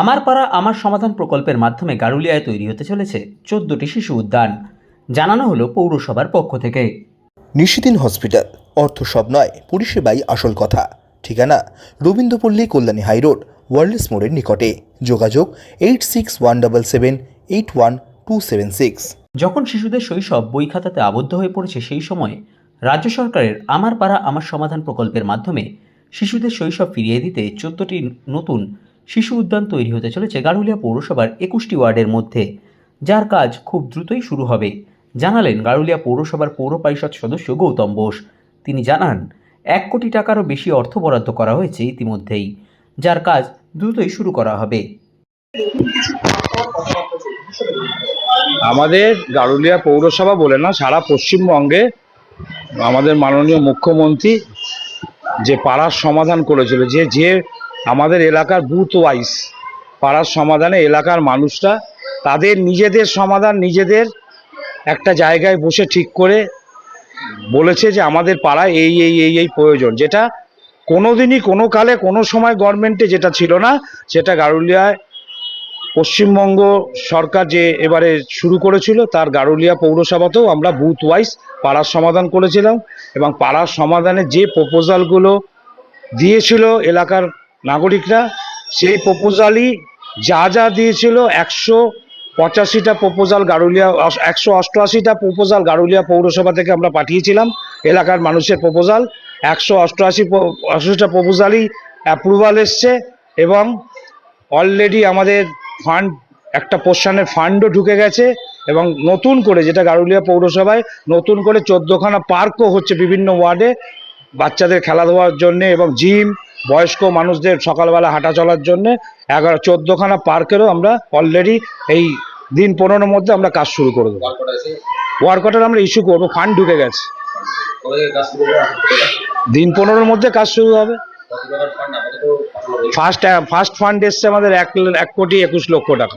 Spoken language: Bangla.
আমার পাড়া আমার সমাধান প্রকল্পের মাধ্যমে গারুলিয়ায় তৈরি হতে চলেছে চোদ্দটি শিশু উদ্যান। জানানো হলো পৌরসভার পক্ষ থেকে। নিশিদিন হসপিটাল অর্থ সব নয় পরিষেবাই আসল কথা। ঠিকানা রবীন্দ্রপল্লী কল্যাণী হাইরোড ওয়ার্ল্ডস মোড়ের নিকটে। যোগাযোগ eight six one double seven eight one two seven six যখন শিশুদের শৈশব বই খাতাতে আবদ্ধ হয়ে পড়েছে সেই সময় রাজ্য সরকারের আমার পাড়া আমার সমাধান প্রকল্পের মাধ্যমে শিশুদের শৈশব ফিরিয়ে দিতে চোদ্দটি নতুন শিশু উদ্যান তৈরি হতে চলেছে গারুলিয়া পৌরসভার একুশটি ওয়ার্ডের মধ্যে, যার কাজ খুব দ্রুতই শুরু হবে, জানালেন গারুলিয়া পৌরসভার পৌর পরিষদ সদস্য গৌতম বোস। তিনি জানান, এক কোটি টাকারও বেশি অর্থ বরাদ্দ করা হয়েছে ইতিমধ্যেই, যার কাজ দ্রুতই শুরু করা হবে। আমাদের গারুলিয়া পৌরসভা বলে না, সারা পশ্চিমবঙ্গে আমাদের মাননীয় মুখ্যমন্ত্রী যে পাড়ার সমাধান করেছিল, যে যে আমাদের এলাকার বুথ ওয়াইজ পাড়ার সমাধানে এলাকার মানুষরা তাদের নিজেদের সমাধান নিজেদের একটা জায়গায় বসে ঠিক করে বলেছে যে আমাদের পাড়ায় এই এই এই এই প্রয়োজন। যেটা কোনোদিনই কোনো কালে কোনো সময় গভর্নমেন্টে যেটা ছিল না, সেটা গারুলিয়ায় পশ্চিমবঙ্গ সরকার যে এবারে শুরু করেছিল, তার গারুলিয়া পৌরসভাতেও আমরা বুথ ওয়াইজ পাড়ার সমাধান করেছিলাম এবং পাড়ার সমাধানে যে প্রপোজালগুলো দিয়েছিল এলাকার নাগরিকরা সেই প্রপোজালই যা যা দিয়েছিল, একশো পঁচাশিটা প্রপোজাল গারুলিয়া, একশো অষ্টআশিটা প্রপোজাল গারুলিয়া পৌরসভা থেকে আমরা পাঠিয়েছিলাম, এলাকার মানুষের প্রপোজাল একশো অষ্টআশি অষ্টআশিটা প্রপোজালই অ্যাপ্রুভাল এসছে এবং অলরেডি আমাদের ফান্ড একটা পোর্শনের ফান্ডও ঢুকে গেছে এবং নতুন করে, যেটা গারুলিয়া পৌরসভায় নতুন করে চোদ্দোখানা পার্কও হচ্ছে বিভিন্ন ওয়ার্ডে বাচ্চাদের খেলাধুলার জন্যে এবং জিম বয়স্ক মানুষদের সকালবেলা হাঁটা চলার জন্যে এগারো চোদ্দোখানা পার্কেরও আমরা অলরেডি এই দিন পনেরোর মধ্যে আমরা কাজ শুরু করে দেবো। ওয়ার্ক অর্ডার আমরা ইস্যু করব ফান্ড ঢুকে গেছে। দিন পনেরোর মধ্যে কাজ শুরু হবে। ফার্স্ট ফার্স্ট ফান্ড এসছে আমাদের এক এক কোটি একুশ লক্ষ টাকা।